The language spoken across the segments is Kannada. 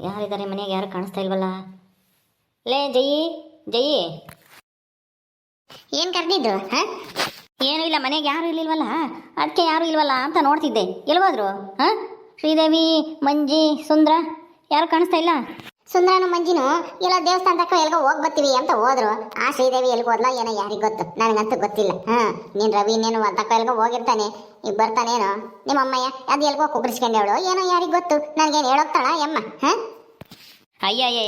ಯಾರಿದ್ದಾರೆ ಮನೆಗೆ ಯಾರು ಕಾಣಿಸ್ತಾ ಇಲ್ವಲ್ಲ? ಲೇ, ಜಯಿ ಜಯಿ. ಏನ್ ಕರ್ದಿದ್ದು ಹಾ? ಏನೂ ಇಲ್ಲ, ಮನೆಗೆ ಯಾರು ಇಲ್ವಲ್ಲ ಅದಕ್ಕೆ ಯಾರು ಇಲ್ವಲ್ಲ ಅಂತ ನೋಡ್ತಿದ್ದೆ. ಎಲ್ವಾದ್ರು ಹಾ? ಶ್ರೀದೇವಿ, ಮಂಜಿ, ಸುಂದ್ರ, ಯಾರು ಕಾಣಿಸ್ತಾ ಇಲ್ಲ? ಸುಂದರನು ಮಂಜಿನು ಎಲ್ಲ ದೇವಸ್ಥಾನ ತಕ್ಕ ಎಲ್ಗೋ ಹೋಗಿ ಬರ್ತೀವಿ ಅಂತ ಹೋದ್ರು. ಆ ಶ್ರೀದೇವಿ ಎಲ್ಲಿಗೆ ಹೋದ್ಲ, ಏನೋ ಯಾರಿಗೆ ಗೊತ್ತು? ನನಗಂತೂ ಗೊತ್ತಿಲ್ಲ. ಹಾ, ನೀನ್ ರವಿ ನೀನು ತಕ್ಕ ಎಲ್ಗೋ ಹೋಗಿರ್ತಾನೆ, ಈಗ ಬರ್ತಾನೇನು? ನಿಮ್ಮ ಅಮ್ಮಯ್ಯ ಅದು ಎಲ್ಗೋ ಕುಗ್ರಿಸ್ಕೊಂಡವಳು, ಏನೋ ಯಾರಿಗೆ ಗೊತ್ತು? ನನ್ಗೇನು ಹೇಳೋಗ್ತಾಳ ಯಮ್ಮ? ಹಾ? ಅಯ್ಯಯ್ಯ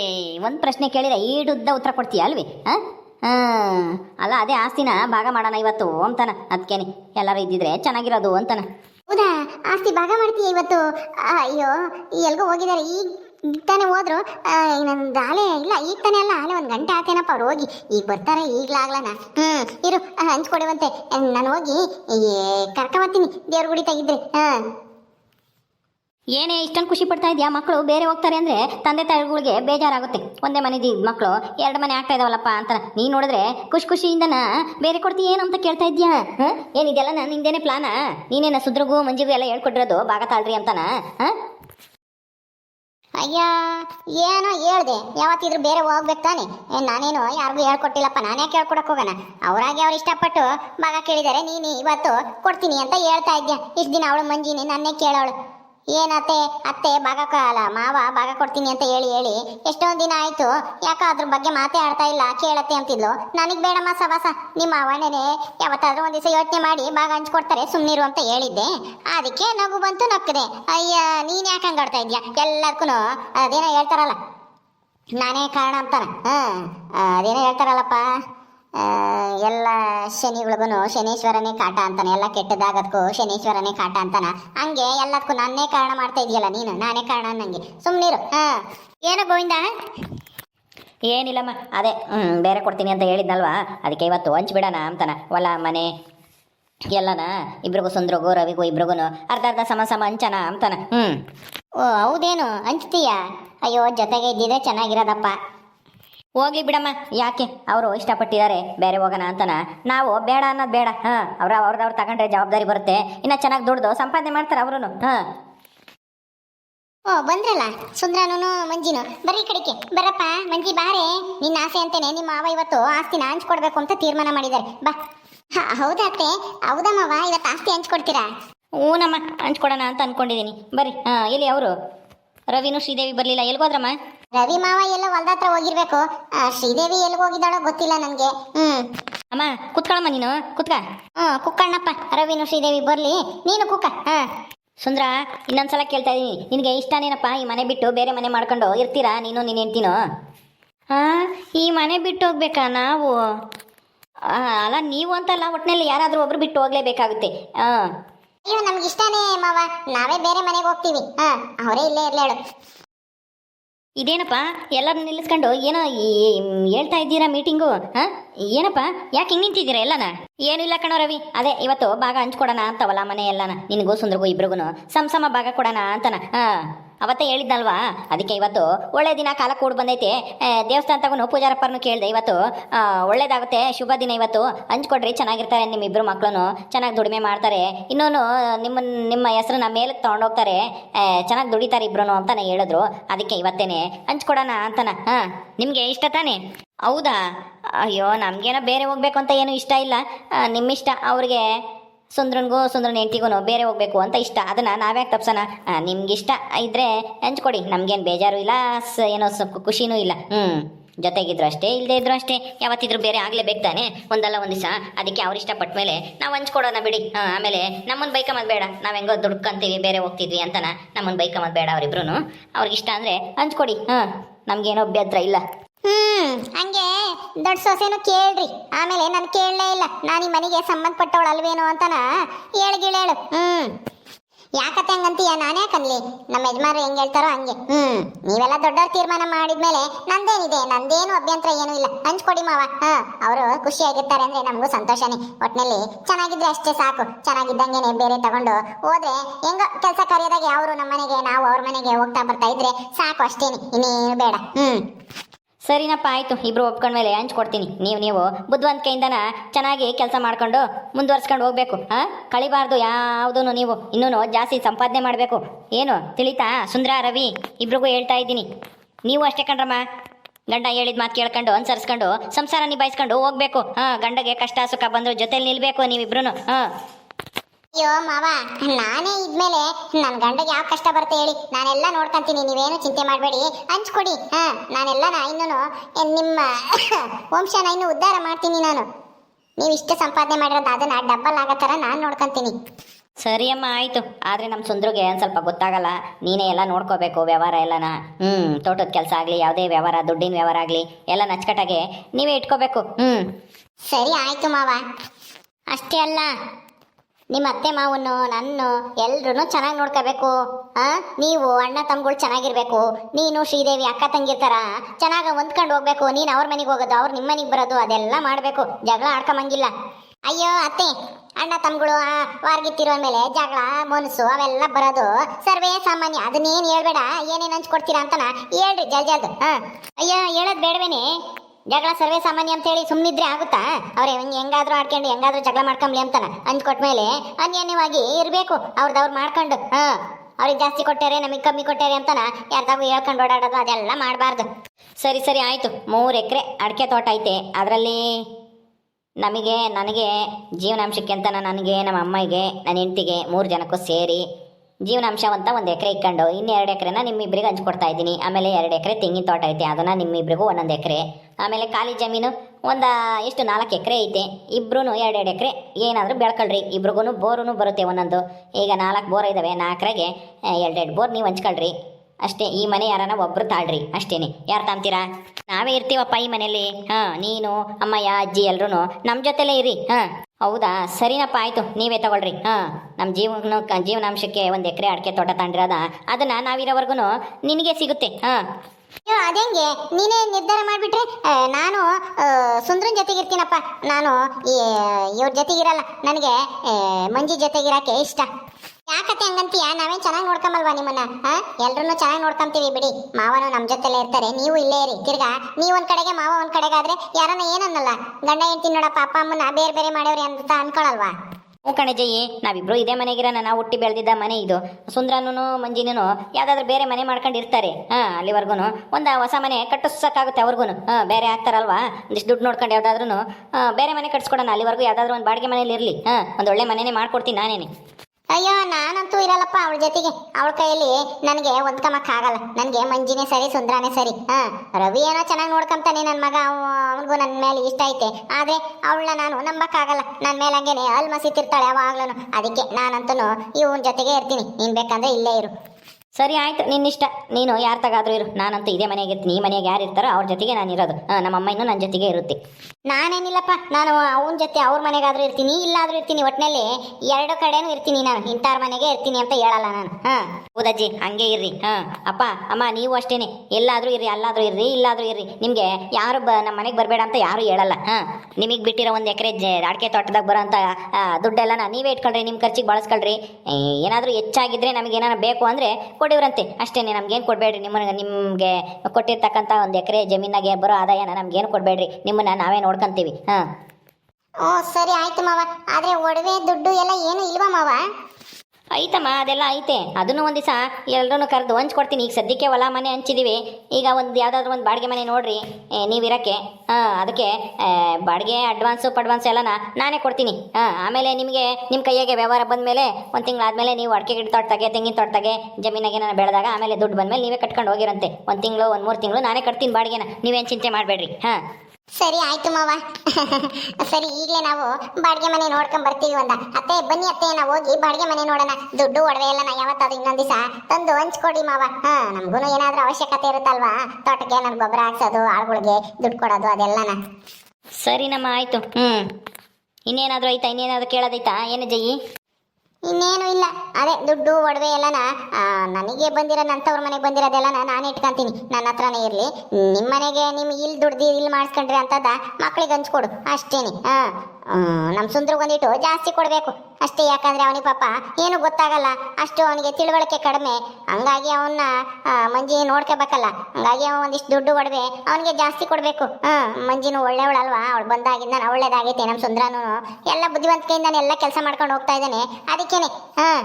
ಒಂದು ಪ್ರಶ್ನೆ ಕೇಳಿದ್ರೆ ಈಡುದ್ದ ಉತ್ತರ ಕೊಡ್ತೀಯ ಅಲ್ವಿ ಹಾ ಅಲ್ಲ ಅದೇ ಆಸ್ತಿನ ಭಾಗ ಮಾಡೋಣ ಇವತ್ತು ಅಂತಾನ ಅದಕ್ಕೇನೆ ಎಲ್ಲರೂ ಇದ್ದಿದ್ರೆ ಚೆನ್ನಾಗಿರೋದು ಅಂತಾನ ಹೌದಾ ಆಸ್ತಿ ಭಾಗ ಮಾಡ್ತೀಯ ಇವತ್ತು ಅಯ್ಯೋ ಎಲ್ಗೋ ಹೋಗಿದ್ದಾರೆ ಈಗ ತಾನೇ ಹೋದ್ರು. ನಂದು ಆಲೆ ಇಲ್ಲ ಈಗ ತಾನೇ ಅಲ್ಲ, ಆಲೆ ಒಂದು ಗಂಟೆ ಆತೇನಪ್ಪ ಅವ್ರು ಹೋಗಿ. ಈಗ ಬರ್ತಾರೆ ಈಗಲಾಗ್ಲಾನ ಹ್ಮ್, ಇರು ಹಂಚ್ಕೊಡುವಂತೆ. ನಾನು ಹೋಗಿ ಕರ್ಕೊಂಬತ್ತೀನಿ, ದೇವ್ರ ಗುಡಿ ತೆಗಿದ್ರೆ ಹಾಂ. ಏನೇ ಇಷ್ಟೊಂದು ಖುಷಿ ಪಡ್ತಾ ಇದೆಯಾ? ಮಕ್ಕಳು ಬೇರೆ ಹೋಗ್ತಾರೆ ಅಂದರೆ ತಂದೆ ತಾಯಿಗಳಿಗೆ ಬೇಜಾರಾಗುತ್ತೆ. ಒಂದೇ ಮನೆದಿ ಮಕ್ಕಳು ಎರಡು ಮನೆ ಆಗ್ತಾ ಇದಾವಲ್ಲಪ್ಪ ಅಂತ ನೀನು ನೋಡಿದ್ರೆ ಖುಷಿ ಖುಷಿಯಿಂದನ ಬೇರೆ ಕೊಡ್ತೀಯ ಏನು ಅಂತ ಕೇಳ್ತಾ ಇದ್ಯಾ? ಹಾಂ ಏನಿದೆಲ್ಲ ನಾನು ನಿಂದೇನೆ ಪ್ಲಾನ ನೀನೇನ ಸುದ್ರಗೂ, ಮಂಜಿಗೂ ಎಲ್ಲ ಹೇಳ್ಕೊಟ್ಟಿರೋದು ಭಾಗ ತಾಳ್ರಿ ಅಂತಾನ? ಹಾಂ? ಅಯ್ಯ, ಏನೋ ಹೇಳ್ದೆ. ಯಾವತ್ತಿದ್ರು ಬೇರೆ ಹೋಗ್ಬೇಕು ತಾನೆ. ನಾನೇನು ಯಾರಿಗೂ ಹೇಳ್ಕೊಟ್ಟಿಲ್ಲಪ್ಪ. ನಾನೇ ಕೇಳ್ಕೊಡಕ್ ಹೋಗೋಣ? ಅವರಾಗಿ ಅವ್ರು ಇಷ್ಟಪಟ್ಟು ಮಗ ಕೇಳಿದ್ದಾರೆ ನೀನು ಇವತ್ತು ಕೊಡ್ತೀನಿ ಅಂತ ಹೇಳ್ತಾ ಇದ್ದೆ ಇಷ್ಟು ದಿನ ಅವಳು ಮಂಜಿನಿ, ನನ್ನೇ ಕೇಳೋಳು ಏನತ್ತೆ ಅತ್ತೆ? ಭಾಗ ಕಾಲ ಮಾವ, ಭಾಗ ಕೊಡ್ತೀನಿ ಅಂತ ಹೇಳಿ ಹೇಳಿ ಎಷ್ಟೊಂದು ದಿನ ಆಯ್ತು, ಯಾಕ ಅದ್ರ ಬಗ್ಗೆ ಮಾತೇ ಆಡ್ತಾ ಇಲ್ಲ, ಕೇಳತ್ತೆ ಅಂತಿದ್ಲು. ನನಗ್ ಬೇಡಮ್ಮ ಸವಾಸ, ನಿಮ್ಮ ಅವನೇನೆ ಯಾವತ್ತಾದ್ರೂ ಒಂದ್ ದಿವಸ ಯೋಚನೆ ಮಾಡಿ ಭಾಗ ಹಂಚ್ಕೊಡ್ತಾರೆ ಸುಮ್ಮನಿರು ಅಂತ ಹೇಳಿದ್ದೆ. ಅದಕ್ಕೆ ನಗು ಬಂತು ನಕ್ಕದೆ ಅಯ್ಯ, ನೀನ್ ಯಾಕೆ ಹಂಗಾಡ್ತಾ ಇದ್ಯಾ? ಎಲ್ಲದಕ್ಕೂ ಅದೇನೋ ಹೇಳ್ತಾರಲ್ಲ. ನಾನೇ ಕಾರಣ ಅಂತಾನ. ಹ, ಅದೇನೋ ಹೇಳ್ತಾರಲ್ಲಪ್ಪ. ಎಲ್ಲ ಶನಿಗಳಿಗೂ ಶನೀಶ್ವರನೇ ಕಾಟ ಅಂತಾನೆ ಎಲ್ಲ ಕೆಟ್ಟದಾಗದಕ್ಕೂ ಶನೀಶ್ವರನೇ ಕಾಟ ಅಂತಾನ. ಹಂಗೆ ಎಲ್ಲದಕ್ಕೂ ನಾನೇ ಕಾರಣ ಮಾಡ್ತಾ ಇದೆಯಲ್ಲ ನೀನು ನಾನೇ ಕಾರಣ ನಂಗೆ ಸುಮ್ಮನಿರು ಹಾ. ಏನೋ ಗೋವಿಂದ? ಏನಿಲ್ಲಮ್ಮ ಅದೇ ಹ್ಮ್ ಬೇರೆ ಕೊಡ್ತೀನಿ ಅಂತ ಹೇಳಿದ್ನಲ್ವಾ? ಅದಕ್ಕೆ ಇವತ್ತು ಹಂಚ್ಬಿಡೋಣ ಅಂತಾನ. ಹೊಲ ಮನೆ ಎಲ್ಲನ ಇಬ್ರಿಗೂ ಸುಂದ್ರಿಗೂ ರವಿಗೂ ಇಬ್ರಿಗೂ ಅರ್ಧ ಅರ್ಧ ಸಮ ಸಮ ಹಂಚನ ಅಂತಾನ. ಹ್ಞೂ ಓ ಹೌದೇನು? ಹಂಚ್ತೀಯ ಅಯ್ಯೋ ಜೊತೆಗೆ ಇದ್ದಿದ್ರೆ ಚೆನ್ನಾಗಿರೋದಪ್ಪ. ಹೋಗ್ಲಿ ಬಿಡಮ್ಮ. ಯಾಕೆ? ಅವರು ಇಷ್ಟಪಟ್ಟಿದ್ದಾರೆ. ಬೇರೆ ಹೋಗೋಣ ಅಂತನ. ನಾವು ಬೇಡ ಅನ್ನೋದು ಬೇಡ. ಹಾಂ ಅವ್ರ ಅವ್ರು ತಗೊಂಡ್ರೆ ಜವಾಬ್ದಾರಿ ಬರುತ್ತೆ. ಇನ್ನೂ ಚೆನ್ನಾಗಿ ದುಡ್ದು ಸಂಪಾದನೆ ಮಾಡ್ತಾರೆ ಅವರು ಹಾಂ. ಓ ಬಂದ್ರಲ್ಲ? ಸುಂದ್ರನೂ ಮಂಜಿನು. ಬರ್ರಿ ಕಡೆಗೆ. ಬರಪ್ಪ. ಮಂಜಿ ಬಾರೆ. ನಿನ್ನ ಆಸೆ ಅಂತೇನೆ ನಿಮ್ಮ ಮಾವ ಇವತ್ತು ಆಸ್ತಿನ ಹಂಚ್ಕೊಡ್ಬೇಕು ಅಂತ ತೀರ್ಮಾನ ಮಾಡಿದ್ದಾರೆ. ಬಾ. ಹಾಂ ಹೌದಾ ಹೌದಮ್ಮವ ಹೌದಾ ಮಾವ? ಇವತ್ತು ಆಸ್ತಿ ಹಂಚ್ಕೊಡ್ತೀರಾ? ಹ್ಞೂನಮ್ಮ ಹಂಚ್ಕೊಡೋಣ ಅಂತ ಅನ್ಕೊಂಡಿದ್ದೀನಿ. ಬರ್ರಿ. ಹಾಂ ಎಲ್ಲಿ ಅವರು? ರವಿನೂ ಶ್ರೀದೇವಿ ಬರಲಿಲ್ಲ. ಎಲ್ಗೋದ್ರಮ್ಮ? ರವಿ ಮಾವ ಎಲ್ಲ ಹೊಲ್ದ ಹತ್ರ ಹೋಗಿರ್ಬೇಕು. ಆ, ಶ್ರೀದೇವಿ ಎಲ್ಲಿ ಹೋಗಿದ್ದಾಳೋ ಗೊತ್ತಿಲ್ಲ ನನಗೆ. ಹ್ಮ್. ಅಮ್ಮ ಕುತ್ಕೊಳಮ್ಮ ನೀನು. ಕುತ್ಕ. ಹ್ಮ್ ಕುಕ್ಕಣ್ಣಪ್ಪ ರವಿನು ಶ್ರೀದೇವಿ ಬರ್ಲಿ. ನೀನು ಕುಕ್ಕ ಹಾ. ಸುಂದ್ರ ಇನ್ನೊಂದ್ಸಲ ಕೇಳ್ತಾ ಇದ್ದೀನಿ ನಿನಗೆ ಇಷ್ಟನೇನಪ್ಪ ಈ ಮನೆ ಬಿಟ್ಟು ಬೇರೆ ಮನೆ ಮಾಡ್ಕೊಂಡು ಇರ್ತೀರಾ ನೀನು ನೀನು ಹೆಂಡ್ತೀನೋ? ಹಾ ಈ ಮನೆ ಬಿಟ್ಟು ಹೋಗ್ಬೇಕಾ ನಾವು? ಆ, ಅಲ್ಲ ನೀವು ಅಂತಲ್ಲ ಒಟ್ಟಿನಲ್ಲಿ ಯಾರಾದರೂ ಒಬ್ರು ಬಿಟ್ಟು ಹೋಗ್ಲೇಬೇಕಾಗುತ್ತೆ. ಹಾಂ ಅಯ್ಯೋ ನಮ್ಗೆ ಇಷ್ಟನೇ ಮಾವ. ನಾವೇ ಬೇರೆ ಮನೆಗೆ ಹೋಗ್ತೀವಿ. ಹಾ ಅವರೇ ಇಲ್ಲೇ ಇರಲಿ ಹೇಳು. ಇದೇನಪ್ಪ ಎಲ್ಲರೂ ನಿಲ್ಲಿಸ್ಕೊಂಡು ಏನೋ ಹೇಳ್ತಾ ಇದ್ದೀರಾ ಮೀಟಿಂಗು, ಹಾಂ? ಏನಪ್ಪ, ಯಾಕೆ ಹಿಂಗೆ ನಿಂತಿದ್ದೀರಾ ಎಲ್ಲನ? ಏನಿಲ್ಲ ಕಣ ರವಿ, ಅದೇ ಇವತ್ತು ಭಾಗ ಹಂಚ್ಕೊಡೋಣ ಅಂತವಲ್ಲ ಮನೆ ಎಲ್ಲನ ನಿನಗೂ ಸುಂದ್ರಗೂ ಇಬ್ರಿಗೂ ಸಮ ಭಾಗ ಕೊಡೋಣ ಅಂತನ, ಹಾಂ. ಅವತ್ತೇ ಹೇಳಿದ್ನಲ್ವಾ? ಅದಕ್ಕೆ ಇವತ್ತು ಒಳ್ಳೆ ದಿನ ಕಾಲ ಕೂಡಿ ಬಂದೈತೆ. ದೇವಸ್ಥಾನ ತಗೊಂಡು ಪೂಜಾರಪ್ಪರನ್ನು ಕೇಳಿದೆ ಇವತ್ತು ಒಳ್ಳೇದಾಗುತ್ತೆ, ಶುಭ ದಿನ ಇವತ್ತು. ಹಂಚ್ಕೊಡ್ರಿ, ಚೆನ್ನಾಗಿರ್ತಾರೆ ನಿಮ್ಮ ಇಬ್ರು ಮಕ್ಕಳು ಚೆನ್ನಾಗಿ ದುಡಿಮೆ ಮಾಡ್ತಾರೆ. ಇನ್ನೊಂದು, ನಿಮ್ಮ ನಿಮ್ಮ ಹೆಸರನ್ನ ಮೇಲಕ್ಕೆ ತೊಗೊಂಡೋಗ್ತಾರೆ. ಚೆನ್ನಾಗಿ ದುಡಿತಾರೆ ಇಬ್ರು ಅಂತಾನೆ ಹೇಳಿದ್ರು. ಅದಕ್ಕೆ ಇವತ್ತೇನೆ ಹಂಚ್ಕೊಡೋಣ ಅಂತನ. ಹಾಂ, ನಿಮಗೆ ಇಷ್ಟ ತಾನೇ? ಹೌದಾ? ಅಯ್ಯೋ, ನಮಗೇನೋ ಬೇರೆ ಹೋಗ್ಬೇಕು ಅಂತ ಏನು ಇಷ್ಟ ಇಲ್ಲ. ನಿಮ್ಮಿಷ್ಟ. ಅವ್ರಿಗೆ ಸುಂದ್ರನ್ಗೂ, ಸುಂದ್ರನ ಹೆಂಡತಿಗೂ ಬೇರೆ ಹೋಗ್ಬೇಕು ಅಂತ ಇಷ್ಟ. ಅದನ್ನ ನಾವ್ಯಾಕೆ ತಪ್ಸೋಣ? ನಿಮ್ಗೆ ಇಷ್ಟ ಇದ್ರೆ ಹಂಚ್ಕೊಡಿ. ನಮ್ಗೇನು ಬೇಜಾರು ಇಲ್ಲ, ಸ, ಏನೋ ಸ್ವಲ್ಪ ಖುಷಿನೂ ಇಲ್ಲ. ಹ್ಞೂ ಜೊತೆಗಿದ್ರು ಅಷ್ಟೇ ಇಲ್ಲದೆ ಇದ್ರು ಅಷ್ಟೇ. ಯಾವತ್ತಿದ್ರು ಬೇರೆ ಆಗ್ಲೇಬೇಕು ತಾನೆ. ಒಂದಲ್ಲ ಒಂದು ದಿವಸ. ಅದಕ್ಕೆ ಅವ್ರು ಇಷ್ಟಪಟ್ಟ ಮೇಲೆ ನಾವು ಹಂಚ್ಕೊಡೋಣ ಬಿಡಿ. ಆಮೇಲೆ ನಮ್ಮನ್ನು ಬೈಕಮ್ಮದು ಬೇಡ. ನಾವು ಹೆಂಗೋ ದುಡ್ಕಂತೀವಿ, ಬೇರೆ ಹೋಗ್ತಿದ್ವಿ ಅಂತನ ನಮ್ಮನ್ನು ಬೈಕಮ್ಮದು ಬೇಡ ಅವರಿಬ್ರು ಅವ್ರಿಗೆ ಇಷ್ಟ ಅಂದರೆ ಹಂಚ್ಕೊಡಿ. ಹಾಂ ನಮಗೇನೋ ಅಭ್ಯಂತರ ಇಲ್ಲ. ಹ್ಮ್, ಹಂಗೆ ದೊಡ್ಡ ಸೊಸೆನು ಕೇಳ್ರಿ. ಆಮೇಲೆ ನಾನು ಕೇಳಲೇ ಇಲ್ಲ. ನಾನು ಈ ಮನೆಗೆ ಸಂಬಂಧಪಟ್ಟವಳು ಅಲ್ವೇನೋ ಅಂತನ ಹೇಳು ಹೇಳು ಹ್ಮ್. ಯಾಕತ್ತೆ ಹಂಗಂತೀಯ? ನಾನೇ ಯಾಕನ್ಲಿ ನಮ್ಮ ಯಜಮಾನ್ರು ಹೆಂಗ್ ಹೇಳ್ತಾರೋ ಹಂಗೆ. ಹ್ಮ್, ನೀವೆಲ್ಲ ದೊಡ್ಡವ್ರ ತೀರ್ಮಾನ ಮಾಡಿದ್ಮೇಲೆ ನಂದೇನಿದೆ? ನಂದೇನು ಅಭ್ಯಂತರ ಏನೂ ಇಲ್ಲ. ಹಂಚ್ಕೊಡಿ ಮಾವ. ಹಾ, ಅವರು ಖುಷಿಯಾಗಿರ್ತಾರೆ ಅಂದ್ರೆ ನಮಗೂ ಸಂತೋಷನೇ. ಒಟ್ನಲ್ಲಿ ಚೆನ್ನಾಗಿದ್ರೆ ಅಷ್ಟೇ ಸಾಕು. ಚೆನ್ನಾಗಿದ್ದಂಗೆನೆ ಬೇರೆ ತಗೊಂಡು ಹೋದ್ರೆ ಹೆಂಗ ಕೆಲಸ ಕಾರ್ಯದಾಗ ಅವರು ನಮ್ಮ ಮನೆಗೆ ನಾವು ಅವ್ರ ಮನೆಗೆ ಹೋಗ್ತಾ ಬರ್ತಾ ಇದ್ರೆ ಸಾಕು ಅಷ್ಟೇನೆ. ಇನ್ನೇನು ಬೇಡ. ಹ್ಮ್. ಸರಿನಪ್ಪ, ಆಯ್ತು. ಇಬ್ರು ಒಪ್ಕೊಂಡ್ಮೇಲೆ ಹಂಚ್ಕೊಡ್ತೀನಿ ನೀವು ನೀವು ಬುದ್ಧಿವಂತಿಕೆಯಿಂದನ ಚೆನ್ನಾಗಿ ಕೆಲಸ ಮಾಡ್ಕೊಂಡು ಮುಂದುವರ್ಸ್ಕೊಂಡು ಹೋಗ್ಬೇಕು ಹಾಂ ಕಳಿಬಾರ್ದು ಯಾವುದೂ ನೀವು. ಇನ್ನೂ ಜಾಸ್ತಿ ಸಂಪಾದನೆ ಮಾಡಬೇಕು. ಏನು, ತಿಳಿತಾ? ಸುಂದರ, ರವಿ, ಇಬ್ರಿಗೂ ಹೇಳ್ತಾ ಇದ್ದೀನಿ. ನೀವು ಅಷ್ಟೇ ಕಣ್ರಮ್ಮ. ಗಂಡ ಹೇಳಿದ ಮಾತು ಕೇಳ್ಕೊಂಡು, ಅನುಸರಿಸ್ಕೊಂಡು, ಸಂಸಾರ ನಿಭಾಯಿಸ್ಕೊಂಡು ಹೋಗ್ಬೇಕು. ಹಾಂ ಗಂಡಗೆ ಕಷ್ಟ, ಸುಖ ಬಂದ್ರು ಜೊತೆಲಿ ನಿಲ್ಬೇಕು ನೀವಿಬ್ರು ಹಾ ಅಯ್ಯೋ ಮಾವ ನಾನೇ ಇದ್ಮೇಲೆ ನನ್ನ ಗಂಡಗೆ ಯಾವ ಕಷ್ಟ ಬರುತ್ತೆ ಹೇಳಿ ನಾನೆಲ್ಲ ನೋಡ್ಕೊಂತೀನಿ ನೀವೇನು ಚಿಂತೆ ಮಾಡಬೇಡಿ. ಹಂಚ್ಕೊಡಿ. ಹಾ ನಾನೆಲ್ಲ ಇನ್ನೂ ನಿಮ್ಮ ವಂಶನ ಇನ್ನು ಉದ್ಧಾರ ಮಾಡ್ತೀನಿ ನಾನು. ನೀವು ಇಷ್ಟು ಸಂಪಾದನೆ ಮಾಡಿರೋದು ಅದನ್ನ ಡಬ್ಬಲ್ ಆಗೋ ಥರ ನಾನು ನೋಡ್ಕೊಂತೀನಿ. ಸರಿ ಅಮ್ಮ ಆಯ್ತು. ಆದ್ರೆ ನಮ್ಮ ಸುಂದ್ರಿಗೆ ಒಂದು ಸ್ವಲ್ಪ ಗೊತ್ತಾಗಲ್ಲ. ನೀನೇ ಎಲ್ಲ ನೋಡ್ಕೋಬೇಕು ವ್ಯವಹಾರ ಎಲ್ಲನ. ಹ್ಮ್ ತೋಟದ ಕೆಲಸ ಆಗಲಿ ಯಾವುದೇ ವ್ಯವಹಾರ ದುಡ್ಡಿನ ವ್ಯವಹಾರ ಆಗಲಿ ಎಲ್ಲ ನಚ್ಕಟಾಗೆ ನೀವೇ ಇಟ್ಕೋಬೇಕು. ಹ್ಮ್. ಸರಿ ಆಯ್ತು ಮಾವ. ಅಷ್ಟೇ ಅಲ್ಲ. ನಿಮ್ಮ ಅತ್ತೆ ಮಾವನ್ನು ನನ್ನು ಎಲ್ರೂ ಚೆನ್ನಾಗಿ ನೋಡ್ಕೋಬೇಕು. ಆ? ನೀವು, ಅಣ್ಣ ತಮ್ಮಗಳು ಚೆನ್ನಾಗಿರ್ಬೇಕು. ನೀನು, ಶ್ರೀದೇವಿ ಅಕ್ಕ ತಂಗಿರ್ ಥರ ಚೆನ್ನಾಗಿ ಹೊಂದ್ಕೊಂಡು ಹೋಗ್ಬೇಕು. ನೀನು ಅವ್ರ ಮನೆಗೆ ಹೋಗೋದು, ಅವ್ರು ನಿಮ್ಮ ಮನೆಗೆ ಬರೋದು, ಅದೆಲ್ಲ ಮಾಡಬೇಕು. ಜಗಳ ಆಡ್ಕೊಂಬಂಗಿಲ್ಲ ಅಯ್ಯೋ, ಅತ್ತೆ, ಅಣ್ಣ ತಮ್ಮಗಳು ವಾರ್ಗಿತ್ತಿರೋ ಮೇಲೆ ಜಗಳ ಮನಸ್ಸು ಅವೆಲ್ಲ ಬರೋದು ಸರ್ವೇ ಸಾಮಾನ್ಯ. ಅದನ್ನೇನು ಹೇಳ್ಬೇಡ, ಏನೇನು ಹಂಚ್ಕೊಡ್ತೀರಾ ಅಂತನ ಹೇಳ್ರಿ ಜಲ್ ಜಲ್ದು. ಹಾಂ ಅಯ್ಯೋ, ಹೇಳೋದು ಬೇಡವೇನೆ. ಜಗಳ ಸರ್ವೇ ಸಾಮಾನ್ಯ ಅಂತ ಹೇಳಿ ಸುಮ್ಮನಿದ್ರೆ ಆಗುತ್ತಾ? ಅವ್ರ, ಹೆಂಗ್ ಹೆಂಗಾದ್ರೂ ಆಡ್ಕೊಂಡು, ಹೆಂಗಾದ್ರೂ ಜಗಳ ಮಾಡ್ಕೊಂಬ್ಲಿ ಅಂತಾನ? ಅಂದ್ಕೊಟ್ಮೇಲೆ ಅನ್ಯಾನ್ಯವಾಗಿ ಇರಬೇಕು ಅವ್ರು ಮಾಡ್ಕೊಂಡು. ಹಾ, ಅವ್ರಿಗೆ ಜಾಸ್ತಿ ಕೊಟ್ಟಾರೆ, ನಮಗೆ ಕಮ್ಮಿ ಕೊಟ್ಟಾರೆ ಅಂತಾನ? ಯಾರ್ದಾಗೂ ಹೇಳ್ಕೊಂಡು ಓಡಾಡೋದು, ಅದೆಲ್ಲ ಮಾಡಬಾರ್ದು. ಸರಿ ಸರಿ, ಆಯಿತು. ಮೂರು ಎಕರೆ ಅಡಿಕೆ ತೋಟ ಐತೆ. ಅದರಲ್ಲಿ ನಮಗೆ, ನನಗೆ ಜೀವನಾಂಶಕ್ಕೆ ಅಂತ ನನಗೆ ನಮ್ಮ ಅಮ್ಮಗೆ ನನ್ನ ಹೆಂಡತಿಗೆ ಮೂರು ಜನಕ್ಕೂ ಸೇರಿ ಜೀವನಾಂಶ ಅಂತ ಒಂದು ಎಕರೆ ಇಕ್ಕೊಂಡು ಎರಡು ಎಕರೆನ ನಿಮ್ಮಿಬ್ಬರಿಗೆ ಹಂಚ್ಕೊಡ್ತಾ ಇದ್ದೀನಿ. ಆಮೇಲೆ ಎರಡು ಎಕರೆ ತೆಂಗಿನ ತೋಟ ಐತೆ, ಅದನ್ನು ನಿಮ್ಮಿಬ್ಬರಿಗೂ ಒಂದೊಂದು ಎಕರೆ. ಆಮೇಲೆ ಖಾಲಿ ಜಮೀನು ಒಂದು ಎಷ್ಟು ನಾಲ್ಕು ಎಕರೆ ಐತೆ. ಇಬ್ಬರೂ ಎರಡೆರಡು ಎಕರೆ. ಏನಾದರೂ ಬೆಳ್ಕೊಳ್ರಿ. ಇಬ್ರಿಗೂ ಬೋರೂ ಬರುತ್ತೆ ಒಂದೊಂದು. ಈಗ ನಾಲ್ಕು ಬೋರ್ ಇದ್ದಾವೆ ನಾಲ್ಕರಾಗೆ ಎರಡೆರಡು ಬೋರ್ ನೀವು ಹಂಚ್ಕೊಳ್ರಿ. ಅಷ್ಟೇ, ಈ ಮನೆ ಯಾರನ್ನ ಒಬ್ರು ತಾಳ್ರಿ. ಅಷ್ಟೇನೆ. ಯಾರು ತಾಂತೀರಾ ನಾವೇ ಇರ್ತೀವಪ್ಪ ಈ ಮನೆಯಲ್ಲಿ. ಹಾಂ, ನೀನು, ಅಮ್ಮಯ್ಯ, ಅಜ್ಜಿ ಎಲ್ಲರೂ ನಮ್ಮ ಜೊತೆಲೇ ಇರಿ. ಹಾ. ಹೌದಾ? ಸರಿನಪ್ಪ, ಆಯ್ತು. ನೀವೇ ತಗೊಳ್ರಿ. ಹಾ ನಮ್ಮ ಜೀವನ ಜೀವನಾಂಶಕ್ಕೆ ಒಂದು ಎಕರೆ ಅಡಿಕೆ ತೋಟ ತಗೊಂಡಿರೋದ ಅದನ್ನ ನಾವಿರೋವರೆಗೂ ನಿನಗೆ ಸಿಗುತ್ತೆ. ಹಾ. ಅಯ್ಯೋ, ಅದೇಂಗೆ? ನೀನೇ ನಿರ್ಧಾರ ಮಾಡಿಬಿಟ್ರೆ ನಾನು ಸುಂದ್ರನ್ ಜೊತೆಗೆ ಇರ್ತೀನಪ್ಪ. ನಾನು ಇವ್ರ ಜೊತೆಗಿರಲ್ಲ ನನಗೆ ಮಂಜಿ ಜೊತೆಗಿರಕ್ಕೆ ಇಷ್ಟ. ಯಾಕತ್ತೆ ಹಂಗಂತೀಯ? ನಾವೇನ್ ಚೆನ್ನಾಗಿ ನೋಡ್ಕೊಂಬಲ್ವಾ ನಿಮ್ಮನ್ನ? ಹಾ? ಎಲ್ರನ್ನೂ ಚೆನ್ನಾಗಿ ನೋಡ್ಕೊಂತೀವಿ ಬಿಡಿ. ಮಾವನು ನಮ್ಮ ಜೊತೆಲೇ ಇರ್ತಾರೆ. ನೀವು ಇಲ್ಲೇ ಇರಿ. ತಿರ್ಗಾ, ನೀವು ಒಂದ್ ಕಡೆಗೆ, ಮಾವ ಒಂದ್ ಕಡೆಗಾದ್ರೆ ಯಾರನ್ನ ಏನನ್ನಲ್ಲ? ಗಂಡ, ಹೆಂಡತಿ ನೋಡಪ್ಪ, ಅಪ್ಪ ಅಮ್ಮನ ಬೇರೆ ಬೇರೆ ಮಾಡೋರಿ ಅಂತ ಅನ್ಕೊಳಲ್ವಾ? ಹ್ಞೂ ಕಣಜಯ್ಯಿ ಜಯಿ ನಾವಿಬ್ರು ಇದೇ ಮನೆಗಿರೋಣ ನಾವು ಹುಟ್ಟಿ ಬೆಳೆದಿದ್ದ ಮನೆ ಇದು. ಸುಂದ್ರನೂ ಮಂಜಿನೂ ಯಾವ್ದಾದ್ರು ಬೇರೆ ಮನೆ ಮಾಡ್ಕೊಂಡು ಇರ್ತಾರೆ ಹಾಂ ಅಲ್ಲಿವರೆಗೂ ಒಂದು ಹೊಸ ಮನೆ ಕಟ್ಟಿಸೋಕ್ಕಾಗುತ್ತೆ ಅವ್ರಿಗೂ ಹಾಂ, ಬೇರೆ ಆಗ್ತಾರಲ್ವಾ? ಒಂದಿಷ್ಟು ದುಡ್ಡು ನೋಡ್ಕೊಂಡು ಯಾವುದಾದ್ರೂ ಬೇರೆ ಮನೆ ಕಟ್ಸ್ಕೊಡೋಣ. ಅಲ್ಲಿವರೆಗೂ ಯಾವ್ದಾದ್ರು ಒಂದು ಬಾಡಿಗೆ ಮನೇಲಿ ಇರಲಿ ಹಾಂ, ಒಂದು ಒಳ್ಳೆ ಮನೆನೇ ಮಾಡ್ಕೊಡ್ತೀನಿ ನಾನೇನೆ. ಅಯ್ಯೋ, ನಾನಂತೂ ಇರಲ್ಲಪ್ಪ ಅವಳ ಜೊತೆಗೆ. ಅವಳ ಕೈಯಲ್ಲಿ ನನಗೆ ಆಗಲ್ಲ. ನನಗೆ ಮಂಜಿನೇ ಸರಿ, ಸುಂದ್ರಾನೇ ಸರಿ. ಹಾಂ, ರವಿ ಏನೋ ಚೆನ್ನಾಗಿ ನೋಡ್ಕೊಂತಾನೆ ನನ್ನ ಮಗ. ಅವನಿಗೂ ನನ್ನ ಮೇಲೆ ಇಷ್ಟ ಐತೆ. ಆದ್ರೆ ಅವಳನ್ನ ನಾನು ನಂಬಕ್ಕಾಗಲ್ಲ ನನ್ನ ಮೇಲೆ ಹಂಗೇನೆ ಅಲ್ಲಿ ಮಸೀತಿರ್ತಾಳೆ ಯಾವಾಗ್ಲೂ ಅದಕ್ಕೆ ನಾನಂತೂ ಇವನ ಜೊತೆಗೆ ಇರ್ತೀನಿ. ನೀನು ಬೇಕಂದ್ರೆ ಇಲ್ಲೇ ಇರು. ಸರಿ ಆಯ್ತು ನಿನ್ನಿಷ್ಟ. ನೀನು ಯಾರು ತಗಾದ್ರೂ ಇರು. ನಾನಂತೂ ಇದೇ ಮನೆಗೆ ಇರ್ತೀನಿ. ಈ ಮನೆಗೆ ಯಾರು ಇರ್ತಾರೋ ಅವ್ರ ಜೊತೆಗೆ ನಾನು ಇರೋದು. ನಮ್ಮಮ್ಮ ನಮ್ಮ ಅಮ್ಮ ಇನ್ನೂ ನನ್ನ ಜೊತೆಗೆ ಇರುತ್ತೆ. ನಾನೇನಿಲ್ಲಪ್ಪ ನಾನು ಅವನ ಜೊತೆ ಅವ್ರ ಮನೆಗಾದ್ರೂ ಇರ್ತೀನಿ ಇಲ್ಲಾದರೂ ಇರ್ತೀನಿ. ಒಟ್ಟಿನಲ್ಲಿ ಎರಡು ಕಡೆನೂ ಇರ್ತೀನಿ ನಾನು. ಇಂಥವ್ರ ಮನೆಗೆ ಇರ್ತೀನಿ ಅಂತ ಹೇಳಲ್ಲ ನಾನು. ಹಾಂ. ಹೌದಜ್ಜಿ ಹಂಗೆ ಇರ್ರಿ. ಹಾಂ. ಅಪ್ಪ ಅಮ್ಮ ನೀವು ಅಷ್ಟೇ ಎಲ್ಲಾದರೂ ಇರ್ರಿ ಅಲ್ಲಾದರೂ ಇರ್ರಿ ಇಲ್ಲಾದರೂ ಇರ್ರಿ. ನಿಮಗೆ ಯಾರು ಬ ನಮ್ಮ ಮನೆಗೆ ಬರಬೇಡ ಅಂತ ಯಾರು ಹೇಳಲ್ಲ. ಹಾಂ. ನಿಮಗೆ ಬಿಟ್ಟಿರೋ ಒಂದು ಎಕರೆ ಜ ಅಡಿಕೆ ತೋಟದಾಗ ಬರೋಂಥ ದುಡ್ಡೆಲ್ಲ ನಾನು ನೀವೇ ಇಟ್ಕೊಳ್ರಿ ನಿಮ್ಮ ಖರ್ಚಿಗೆ ಬಳಸ್ಕೊಳ್ರಿ. ಏನಾದರೂ ಹೆಚ್ಚಾಗಿದ್ರೆ ನಮಗೆ ಏನಾರು ಬೇಕು ಅಂದರೆ ಕೊಡಿವ್ರಂತೆ ಅಷ್ಟೇನೆ, ನಮ್ಗೇನು ಕೊಡಬೇಡ್ರಿ, ನಿಮ್ಮನ್ನ ನಿಮಗೆ ಕೊಟ್ಟಿರ್ತಕ್ಕಂಥ ಒಂದು ಎಕರೆ ಜಮೀನಾಗೆ ಬರೋ ಆದಾಯನ ನಮ್ಗೇನು ಕೊಡಬೇಡ್ರಿ, ನಿಮ್ಮನ್ನ ನಾವೇ ನೋಡ್ಕೊಂತೀವಿ. ಹಾಂ. ಓ, ಸರಿ, ಆಯ್ತು ಮಾವ. ಆದರೆ ಒಡವೆ, ದುಡ್ಡು ಎಲ್ಲ ಏನು ಇಲ್ವಾ ಮಾವ? ಐತಮ್ಮ ಅದೆಲ್ಲ ಐತೆ. ಅದನ್ನು ಒಂದು ದಿವಸ ಎಲ್ಲರೂ ಕರೆದು ಹಂಚ್ಕೊಡ್ತೀನಿ. ಈಗ ಸದ್ಯಕ್ಕೆ ಹೊಲ ಮನೆ ಹಂಚಿದ್ದೀವಿ ಈಗ ಒಂದು ಯಾವುದಾದ್ರು ಒಂದು ಬಾಡಿಗೆ ಮನೆ ನೋಡ್ರಿ. ನೀವಿರೋಕ್ಕೆ ಹಾಂ ಅದಕ್ಕೆ ಬಾಡಿಗೆ ಅಡ್ವಾನ್ಸು ಪಡ್ವಾನ್ಸ್ ಎಲ್ಲನ ನಾನೇ ಕೊಡ್ತೀನಿ. ಹಾಂ ಆಮೇಲೆ ನಿಮಗೆ ನಿಮ್ಮ ಕೈಯಾಗೆ ವ್ಯವಹಾರ ಬಂದಮೇಲೆ ಒಂದು ತಿಂಗಳಾದಮೇಲೆ ನೀವು ಅಡಿಕೆ ಗಿಡ ತೋಟದಾಗೆ, ತೆಂಗಿನ ತೋಟದಾಗೆ, ಜಮೀನಾಗೆ ನಾನು ಬೆಳೆದಾಗ ಆಮೇಲೆ ದುಡ್ಡು ಬಂದಮೇಲೆ ನೀವೇ ಕಟ್ಕೊಂಡು ಹೋಗಿರಂತೆ. ಒಂದು ತಿಂಗಳು, ಒಂದು ಮೂರು ತಿಂಗಳು ನಾನೇ ಕಟ್ತೀನಿ ಬಾಡಿಗೆನ. ನೀವೇನು ಚಿಂತೆ ಮಾಡಬೇಡ್ರಿ. ಹಾಂ. ಸರಿ ಆಯ್ತು ಮಾವ. ಸರಿ ಈಗಲೇ ನಾವು ಬಾಡಿಗೆ ಮನೆ ನೋಡ್ಕೊಂಡ್ ಬರ್ತೀವಿ ಒಂದ. ಅತ್ತೆ ಬನ್ನಿ ಅತ್ತೆ ನಾವು ಹೋಗಿ ಬಾಡಿಗೆ ಮನೆ ನೋಡೋಣ. ದುಡ್ಡು ಒಡವೆ ಎಲ್ಲ ನಾ ಯಾವತ್ತಾದ್ರೂ ಇನ್ನೊಂದ್ ದಿವಸ ತಂದು ಹಂಚ್ಕೊಡಿ ಮಾವ. ಹಾ ನಮಗೂ ಏನಾದ್ರೂ ಅವಶ್ಯಕತೆ ಇರುತ್ತಲ್ವಾ? ತೋಟಕ್ಕೆ ನನ್ ಗೊಬ್ಬರ ಹಾಕ್ಸೋದು ಆಳುಗಳಿಗೆ ದುಡ್ಡು ಕೊಡೋದು ಅದೆಲ್ಲನ. ಸರಿನಮ್ಮ ಆಯ್ತು. ಹ್ಮ್. ಇನ್ನೇನಾದ್ರೂ ಆಯ್ತಾ ಇನ್ನೇನಾದರೂ ಕೇಳೋದೈತಾ? ಏನು ಜಯಿ ಇನ್ನೇನು ಇಲ್ಲ. ಅದೇ ದುಡ್ಡು, ಒಡವೆ ಎಲ್ಲನ ನನಗೆ ಬಂದಿರೋ ನಂತವ್ರ ಮನೆಗೆ ಬಂದಿರೋದೆಲ್ಲನ ನಾನು ಇಟ್ಕೊಂತೀನಿ. ನನ್ನ ಹತ್ರನೇ ಇರಲಿ. ನಿಮ್ಮ ಮನೆಗೆ ನಿಮ್ಗೆ ಇಲ್ಲಿ ದುಡ್ದು ಇಲ್ಲಿ ಮಾಡಿಸ್ಕೊಂಡ್ರಿ ಅಂತದ ಮಕ್ಳಿಗೆ ಹಂಚ್ಕೊಡು. ಅಷ್ಟೇನೆ. ಹಾ. ನಮ್ಮ ಸುಂದರಗೊಂದಿಟ್ಟು ಜಾಸ್ತಿ ಕೊಡಬೇಕು. ಅಷ್ಟೇ ಯಾಕಂದ್ರೆ ಅವನಿಗೆ ಪಾಪ ಏನು ಗೊತ್ತಾಗಲ್ಲ. ಅಷ್ಟು ಅವನಿಗೆ ತಿಳುವಳಿಕೆ ಕಡಿಮೆ. ಹಂಗಾಗಿ ಅವನ್ನ ಮಂಜಿ ನೋಡ್ಕೋಬೇಕಲ್ಲ. ಹಂಗಾಗಿ ಅವ ಒಂದಿಷ್ಟು ದುಡ್ಡು ಒಡವೆ ಅವನಿಗೆ ಜಾಸ್ತಿ ಕೊಡಬೇಕು. ಹಾಂ ಮಂಜಿನೂ ಒಳ್ಳೆಯವಳಲ್ವಾ ಅವಳು ಬಂದಾಗಿಂದ ಒಳ್ಳೇದಾಗೈತೆ ನಮ್ಮ ಸುಂದ್ರನೂ. ಎಲ್ಲ ಬುದ್ಧಿವಂತಿಕೆಯಿಂದಾನೆ ಎಲ್ಲ ಕೆಲಸ ಮಾಡ್ಕೊಂಡು ಹೋಗ್ತಾ ಇದ್ದಾನೆ. ಅದಕ್ಕೇನೆ ಹಾಂ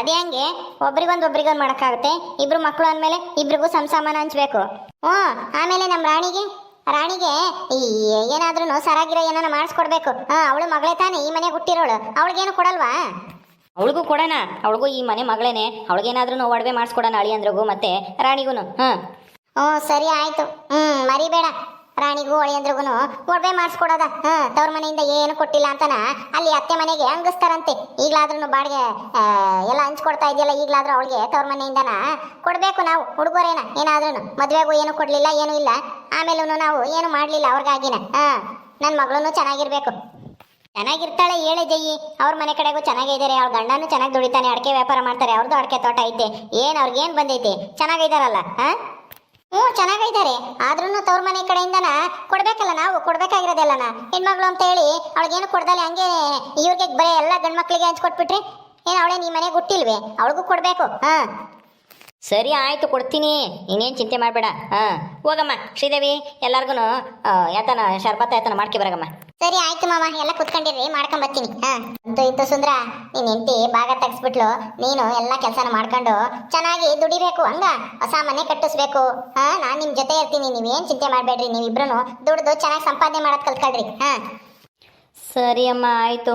ಅದೇ ಹಂಗೆ ಒಬ್ರಿಗೊಂದು ಒಬ್ರಿಗೊಂದು ಮಾಡೋಕ್ಕಾಗುತ್ತೆ. ಇಬ್ರು ಮಕ್ಕಳು ಅಂದಮೇಲೆ ಇಬ್ರಿಗೂ ಸಮಸಮಾನ ಹಂಚಬೇಕು ಹ್ಞೂ ಆಮೇಲೆ ನಮ್ಮ ರಾಣಿಗೆ? ರಾಣಿಗೆ ಈ ಏನಾದ್ರೂ ಸರಾಗಿರೋ ಏನಾನ ಮಾಡಿಸ್ಕೊಡ್ಬೇಕು. ಅವಳು ಮಗಳೇ ತಾನೆ ಈ ಮನೆಗೆ ಹುಟ್ಟಿರೋಳು. ಅವಳಿಗೇನು ಕೊಡಲ್ವಾ? ಅವಳಿಗೂ ಕೊಡೋಣ. ಅವಳಿಗೂ ಈ ಮನೆ ಮಗಳೇನೆ. ಅವಳಿಗೇನಾದ್ರೂ ಒಡವೆ ಮಾಡಿಸ್ಕೊಡೋಣ ಅಳಿಯಂದ್ರಿಗೂ ಮತ್ತೆ ರಾಣಿಗೂ ಹಾಂ ಹ್ಞೂ ಸರಿ ಆಯಿತು. ಹ್ಞೂ ಮರಿಬೇಡ. ರಾಣಿಗೂ ಒಳಿಯಂದ್ರಿಗೂ ಒಡವೆ ಮಾಡಿಸ್ಕೊಡೋದ. ಹಾ ತವ್ರ ಮನೆಯಿಂದ ಏನು ಕೊಟ್ಟಿಲ್ಲ ಅಂತನ ಅಲ್ಲಿ ಅತ್ತೆ ಮನೆಗೆ ಹಂಗಿಸ್ತಾರಂತೆ ಈಗಲಾದ್ರೂ ಬಾಡಿಗೆ ಎಲ್ಲ ಹಂಚ್ಕೊಡ್ತಾ ಇದೆಯಲ್ಲ ಈಗಲಾದ್ರೂ ಅವಳಿಗೆ ತವ್ರ ಮನೆಯಿಂದನ ಕೊಡಬೇಕು ನಾವು ಹುಡುಗರೇನ ಏನಾದ್ರೂ ಮದುವೆಗೂ ಏನು ಕೊಡಲಿಲ್ಲ ಏನೂ ಇಲ್ಲ. ಆಮೇಲೂ ನಾವು ಏನು ಮಾಡಲಿಲ್ಲ ಅವ್ರಿಗಾಗಿನ. ಹಾಂ ನನ್ನ ಮಗಳೂ ಚೆನ್ನಾಗಿರ್ಬೇಕು. ಚೆನ್ನಾಗಿರ್ತಾಳೆ ಹೇಳೆ ಜಯ್ಯಿ. ಅವ್ರ ಮನೆ ಕಡೆಗೂ ಚೆನ್ನಾಗಿದ್ದಾರೆ ಅವ್ರ ಗಂಡನೂ ಚೆನ್ನಾಗಿ ದುಡಿತಾನೆ. ಅಡಿಕೆ ವ್ಯಾಪಾರ ಮಾಡ್ತಾರೆ. ಅವ್ರದ್ದು ಅಡಿಕೆ ತೋಟ ಐತೆ. ಏನು ಅವ್ರಿಗೇನು ಬಂದೈತೆ? ಚೆನ್ನಾಗಿದ್ದಾರಲ್ಲ ಹಾಂ? ಹ್ಞೂ, ಚೆನ್ನಾಗಿದ್ದಾರೆ. ಆದ್ರೂ ತವ್ರ ಮನೆ ಕಡೆಯಿಂದನ ಕೊಡಬೇಕಲ್ಲ ನಾವು? ಕೊಡ್ಬೇಕಾಗಿರೋದೆಲ್ಲನ? ಹೆಣ್ಮಗಳು ಅಂತ ಹೇಳಿ ಅವಳಿಗೇನು ಕೊಡ್ದಲ್ಲ ಹಂಗೆ ಇವ್ರಿಗೆ ಬರೀ ಎಲ್ಲ ಗಂಡು ಮಕ್ಕಳಿಗೆ ಹಂಚ್ಕೊಟ್ಬಿಟ್ರಿ? ಏನು ಅವಳೇ ನೀ ಮನೆಗೆ ಹುಟ್ಟಿಲ್ವೇ? ಅವಳಿಗೂ ಕೊಡಬೇಕು, ಹಾಂ? ಸರಿ ಆಯ್ತು ಕೊಡ್ತೀನಿ. ಇನ್ನೇನು ಚಿಂತೆ ಮಾಡಬೇಡ. ಹಾಂ ಹೋಗಮ್ಮ ಶ್ರೀದೇವಿ ಎಲ್ಲರಿಗೂ ಯಾತನ ಶರ್ಬತ್ತ ಯಾತನ ಮಾಡ್ಕೊ ಬರಗಮ್ಮ. ಸರಿ ಆಯ್ತು ಮಾಮ ಎಲ್ಲ ಕುತ್ಕೊಂಡಿರಿ ಮಾಡ್ಕೊಂಡ್ ಬರ್ತೀನಿ. ಹಾ. ಅಂತೂ ಇಂತು ಸುಂದ್ರ ನೀನ್ ಹೆಂಡತಿ ಭಾಗ ತೆಗ್ಸ್ಬಿಟ್ಲು. ನೀನು ಎಲ್ಲ ಕೆಲಸನ ಮಾಡ್ಕೊಂಡು ಚೆನ್ನಾಗಿ ದುಡಿಬೇಕು ಹಂಗ? ಹೊಸ ಮನೆ ಕಟ್ಟಿಸ್ಬೇಕು. ಹಾ ನಾನ್ ನಿಮ್ಮ ಜೊತೆ ಇರ್ತೀನಿ ನೀವೇನ್ ಚಿಂತೆ ಮಾಡ್ಬೇಡ್ರಿ ನೀವಿಬ್ರು ದುಡ್ದು ಚೆನ್ನಾಗಿ ಸಂಪಾದನೆ ಮಾಡೋದ್ ಕಲ್ತ್ಕೊಳ್ರಿ. ಹಾ. ಸರಿ ಅಮ್ಮ ಆಯಿತು.